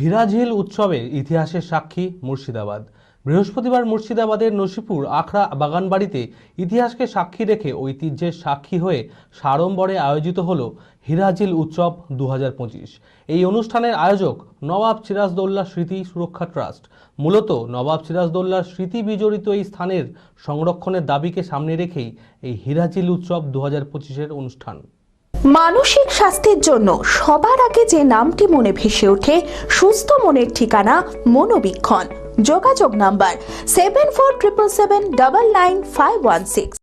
হীরাঝিল উৎসবের ইতিহাসের সাক্ষী মুর্শিদাবাদ। বৃহস্পতিবার মুর্শিদাবাদের নসিপুর আখড়া বাগানবাড়িতে ইতিহাসকে সাক্ষী রেখে ঐতিহ্যের সাক্ষী হয়ে সাড়ম্বরে আয়োজিত হল হীরাঝিল উৎসব দু হাজার পঁচিশ। এই অনুষ্ঠানের আয়োজক নবাব সিরাজদৌল্লা স্মৃতি সুরক্ষা ট্রাস্ট। মূলত নবাব সিরাজদৌল্লার স্মৃতি বিজড়িত এই স্থানের সংরক্ষণের দাবিকে সামনে রেখেই এই হীরাঝিল উৎসব দু হাজার অনুষ্ঠান। মানসিক স্বাস্থ্যের জন্য সবার আগে যে নামটি মনে ভেসে ওঠে, সুস্থ মনের ঠিকানা মনোবীক্ষণ। যোগাযোগ number seven four triple seven double nine five one six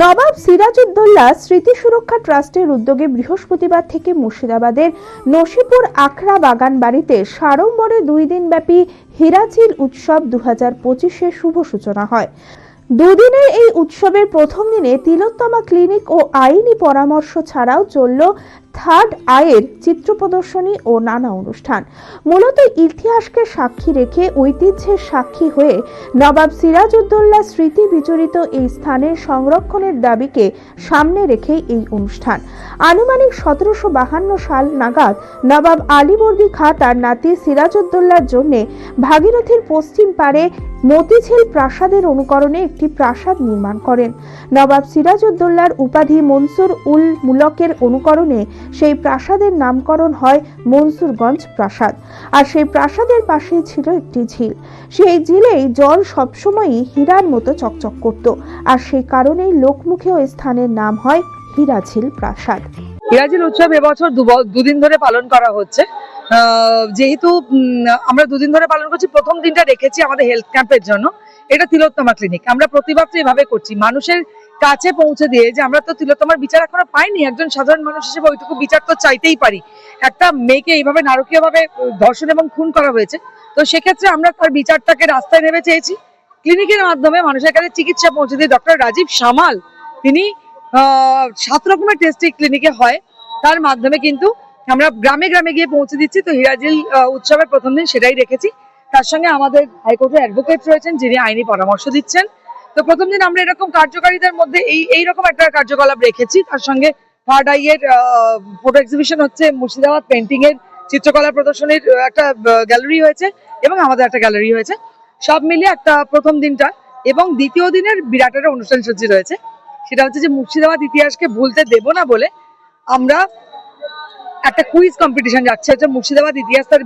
নবাব সিরাজউদ্দৌলা স্মৃতি সুরক্ষা ট্রাস্টের উদ্যোগে বৃহস্পতিবার থেকে মুর্শিদাবাদের নসিপুর আখড়া বাগান বাড়িতে সাড়ম্বরে দুই দিনব্যাপী হীরাচিল উৎসব দু হাজার পঁচিশের শুভ সূচনা হয়। দুদিনের এই উৎসবের প্রথম দিনে তিলোত্তমা ক্লিনিক ও আইনি পরামর্শ ছাড়াও চলল থার্ড আয়ের চিত্র প্রদর্শনী ও নানা অনুষ্ঠান। মূলত ইতিহাসকে সাক্ষী রেখে ঐতিহ্যের সাক্ষী হয়ে নবাব সিরাজউদ্দৌলা স্মৃতি বিচরিত এই স্থানের সংরক্ষণের দাবিকে সামনে রেখে এই অনুষ্ঠান। আনুমানিক সতেরোশো বাহান্ন সাল নাগাদ নবাব আলীবর্দী খাঁ তার নাতি সিরাজউদ্দৌলার জন্য ভাগীরথীর পশ্চিম পারে মতিঝিল প্রাসাদের অনুকরণে একটি প্রাসাদ নির্মাণ করেন। নবাব সিরাজউদ্দৌলার উপাধি মনসুর উল মুলকের অনুকরণে সেই প্রাসাদের নামকরণ হয় মনসুরগঞ্জ প্রাসাদ। আর সেই প্রাসাদের পাশেই ছিল একটি ঝিল। সেই ঝিলেই জল সবসময়ই হীরার মতো চকচক করত। আর সেই কারণেই লোকমুখে ওই স্থানের নাম হয় হীরাঝিল প্রাসাদ। হিরাজিল উৎসব এবছর দুদিন ধরে পালন করা হচ্ছে। যেহেতু আমরা দুদিন ধরে পালন করছি, প্রথম দিনটা রেখেছি আমাদের হেলথ ক্যাম্পের জন্য। এটা তিলোত্তমা ক্লিনিক। আমরা প্রতিবার তো এভাবে করছি। মানুষের কাছে পৌঁছে দিয়ে যে আমরা তো তিলোত্তমার বিচার এখনও পাইনি, একজন সাধারণ মানুষ হিসেবে ওইটুকু বিচার তো চাইতেই পারি। একটা মেয়েকে এইভাবে নারকীয় ভাবে ধর্ষণ এবং খুন করা হয়েছে, তো সেক্ষেত্রে আমরা তার বিচারটাকে রাস্তায় নেমে চেয়েছি। ক্লিনিকের মাধ্যমে মানুষের কাছে চিকিৎসা পৌঁছে দিয়ে ডক্টর রাজীব সামাল, তিনি সাত রকমের টেস্ট ক্লিনিকে হয়। তার মাধ্যমে কিন্তু আমরা গ্রামে গ্রামে গিয়ে পৌঁছে দিচ্ছি, তো হিরাজিল উৎসবের প্রথম দিন সেটাই রেখেছি তার সঙ্গে আমাদের হাইকোর্টের অ্যাডভোকেট রয়েছেন, যিনি আইনি পরামর্শ দিচ্ছেন। তো প্রথম দিন আমরা এরকম কার্যকারিতার মধ্যে এই, এইরকম একটা কার্যকলাপ রেখেছি। তার সঙ্গে থার্ড আই এর ফটো এক্সিবিশন হচ্ছে মুর্শিদাবাদ পেন্টিং এর চিত্রকলা প্রদর্শনীর একটা গ্যালারি হয়েছে এবং আমাদের একটা গ্যালারি হয়েছে। সব মিলিয়ে একটা প্রথম দিনটা এবং দ্বিতীয় দিনের বিরাট একটা অনুষ্ঠান সূচি রয়েছে। সেটা হচ্ছে যে মুর্শিদাবাদ ইতিহাসকে ভুলতে দেব না বলে আমরা একটা কুইজ কম্পিটিশন যাচ্ছে। হচ্ছে মুর্শিদাবাদ ইতিহাস তার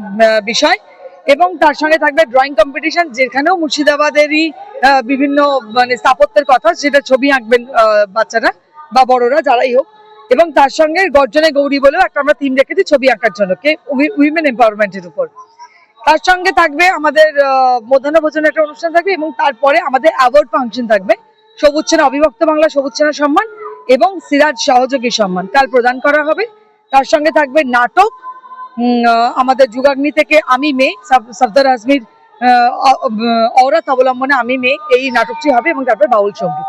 বিষয় এবং তার সঙ্গে থাকবে ড্রয়িং কম্পিটিশন যেখানেও মুর্শিদাবাদেরই বিভিন্ন মানে স্থাপত্যের কথা, সেটা ছবি আঁকবেন বাচ্চারা বা বড়রা, যারাই হোক। এবং তার সঙ্গে গর্জনে গৌরী বলেও একটা আমরা থিম রেখেছি ছবি আঁকার জন্য, কে উইমেন এম্পাওয়ারমেন্টের উপর। তার সঙ্গে থাকবে আমাদের মধ্যাহ্ন ভোজনের একটা অনুষ্ঠান থাকবে এবং তারপরে আমাদের অ্যাওয়ার্ড ফাংশন থাকবে, সবুজ সেনা অবিভক্ত বাংলা, সবুজ সেনা সম্মান এবং সিরাজ সহযোগী সম্মান। কাল প্রদান করা হবে। তার সঙ্গে থাকবে নাটক আমাদের যুগাগ্নি থেকে আমি মেয়ে সফদার আজমির অবলম্বনে আমি মেয়ে। এই নাটকটি হবে এবং তারপরে বাউল সংগীত।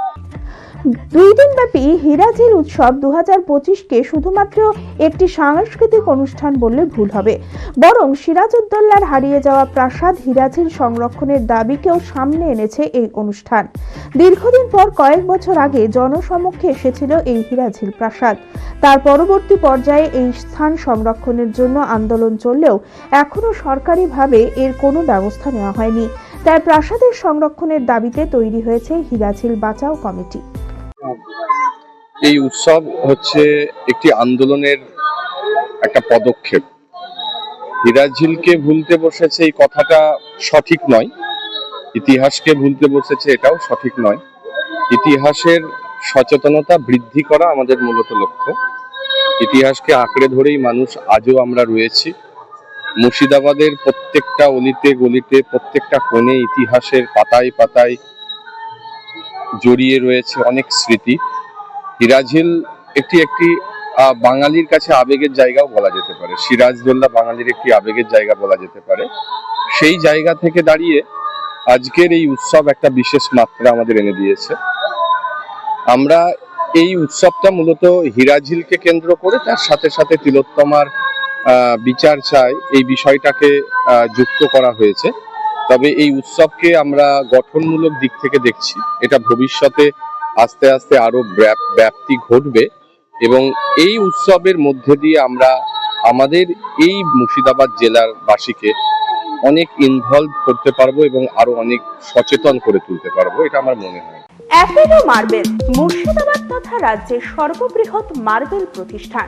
দুই দিনব্যাপী হীরাঝিল উৎসব দু হাজার পঁচিশকে শুধুমাত্র একটি সাংস্কৃতিক অনুষ্ঠান বললে ভুল হবে। বরং সিরাজউদ্দৌলার হারিয়ে যাওয়া প্রাসাদ হীরাঝিল সংরক্ষণের দাবিকেও সামনে এনেছে এই অনুষ্ঠান। দীর্ঘদিন পর কয়েক বছর আগে জনসমক্ষে এসেছিল এই হীরাঝিল প্রাসাদ। তার পরবর্তী পর্যায়ে এই স্থান সংরক্ষণের জন্য আন্দোলন চললেও এখনও সরকারিভাবে এর কোনো ব্যবস্থা নেওয়া হয়নি। তাই প্রাসাদের সংরক্ষণের দাবিতে তৈরি হয়েছে হীরাঝিল বাঁচাও কমিটি। এই উৎসব হচ্ছে একটি আন্দোলনের একটা পদক্ষেপ। হিরাঝিলকে ভুলতে বসেছে এই কথাটা সঠিক নয়। ইতিহাসকে ভুলতে বসেছে এটাও সঠিক নয়। ইতিহাসের সচেতনতা বৃদ্ধি করা আমাদের মূলত লক্ষ্য। ইতিহাসকে আঁকড়ে ধরেই মানুষ আজও আমরা রয়েছি। মুর্শিদাবাদের প্রত্যেকটা অলিতে গলিতে, প্রত্যেকটা কোণে ইতিহাসের পাতায় পাতায় জড়িয়ে রয়েছে অনেক স্মৃতি। হিরাঝিল একটি একটি বাঙালির কাছে আবেগের জায়গাও বলা যেতে পারে। সিরাজদৌল্লা বাঙালির একটি আবেগের জায়গা বলা যেতে পারে। সেই জায়গা থেকে দাঁড়িয়ে আজকের এই উৎসব একটা বিশেষ মাত্রা আমাদের এনে দিয়েছে। আমরা এই উৎসবটা মূলত হিরাঝিলকে কেন্দ্র করে, তার সাথে সাথে তিলোত্তমার বিচার চাই। এই বিষয়টাকে যুক্ত করা হয়েছে। তবে এই উৎসবকে আমরা গঠনমূলক দিক থেকে দেখছি। এটা ভবিষ্যতে আস্তে আস্তে আরও ব্যাপ্তি ঘটবে এবং এই উৎসবের মধ্যে দিয়ে আমরা আমাদের এই মুর্শিদাবাদ জেলার বাসীকে অনেক ইনভলভ করতে পারব এবং আরও অনেক সচেতন করে তুলতে পারব, এটা আমার মনে হয়। অ্যাপেলো মার্বেল, মুর্শিদাবাদ তথা রাজ্যের সর্ববৃহৎ মার্বেল প্রতিষ্ঠান।